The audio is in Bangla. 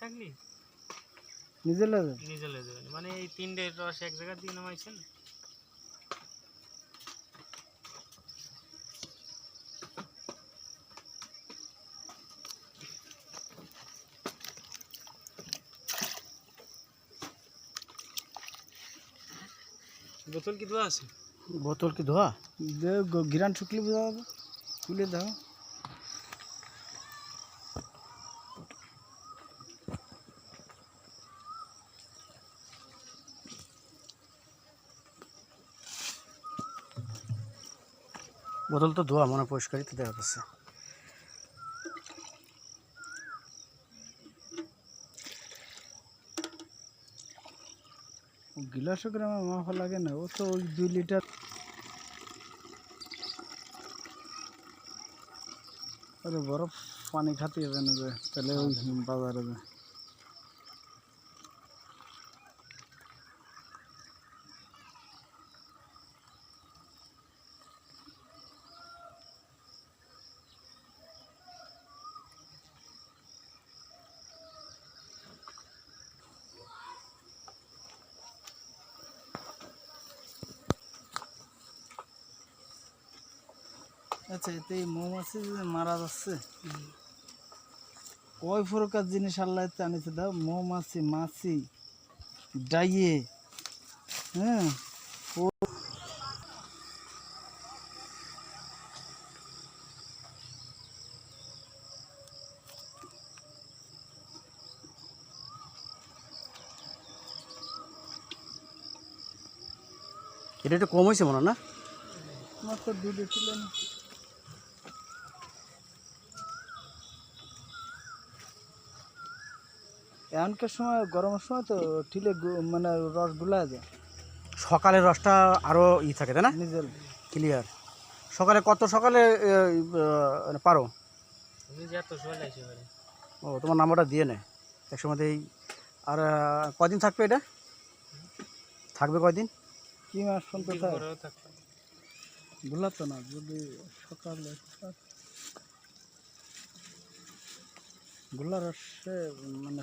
থাকলি নিজে লাগে নিজে লয়ে যাবেন মানে এই তিনটে রস এক জায়গা দিয়ে নামাইছেন? বোতল কি ধোয়া আছে? বোতল কি ধোয়া? দে গ- গিরান শুকলি বোঝা যাবে তুলে দাও। বোতল তো ধোয়া, মনে পরিষ্কারই তো দেখা যাচ্ছে গিলাসও গ্রামে মাফা লাগে না, ও তো ওই দুই লিটার। আরে বরফ পানি খাতে হবে না যে, তাহলে ওই বাজারে যে আচ্ছা এতে এই মৌমাছি যে মারা যাচ্ছে কয় প্রকার জিনিস আল্লাহ আনিছে? দাও মৌমাছি মাছি ডাইয়ে হ্যাঁ? এটা একটু কম হয়েছে মনে না? মাত্র ছিল না। এখনকার সময় গরমের সময় তো ঠিলে মানে রসগুলা যায়। সকালের রসটা আরও ই থাকে তাই না? নিজের ক্লিয়ার সকালে কত সকালে এ, পারো? সময় ও তোমার নাম্বারটা দিয়ে নে। একসময়তেই। আর কদিন থাকবে এটা? থাকবে কয়দিন? কি মাস পর্যন্ত ভুলাতো না যদি সকালে গোলা রসে মানে